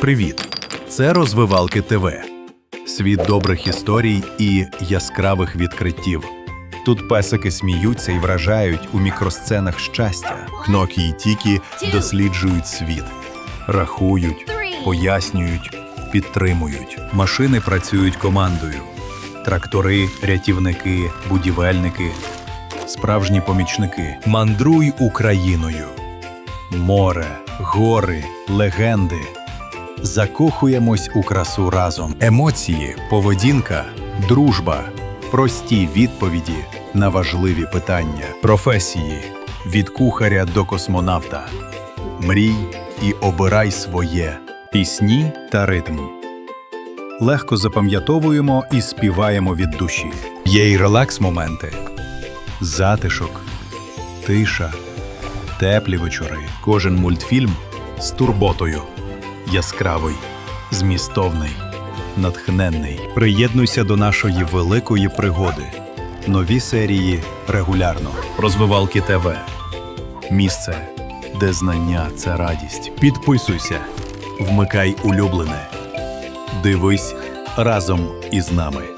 Привіт! Це розвивалки ТВ. Світ добрих історій і яскравих відкриттів. Тут песики сміються і вражають у мікросценах щастя. Кнокі і Тікі досліджують світ, рахують, пояснюють, підтримують. Машини працюють командою. Трактори, рятівники, будівельники, справжні помічники. Мандруй Україною. Море, гори, легенди. Закохуємось у красу разом. Емоції, поведінка, дружба, прості відповіді на важливі питання. Професії від кухаря до космонавта. Мрій і обирай своє. Пісні та ритм. Легко запам'ятовуємо і співаємо від душі. Є й релакс-моменти. Затишок, тиша, теплі вечори. Кожен мультфільм з турботою. Яскравий, змістовний, натхненний. Приєднуйся до нашої великої пригоди. Нові серії регулярно. Розвивалки ТВ. Місце, де знання це радість. Підписуйся, вмикай улюблене. Дивись разом із нами.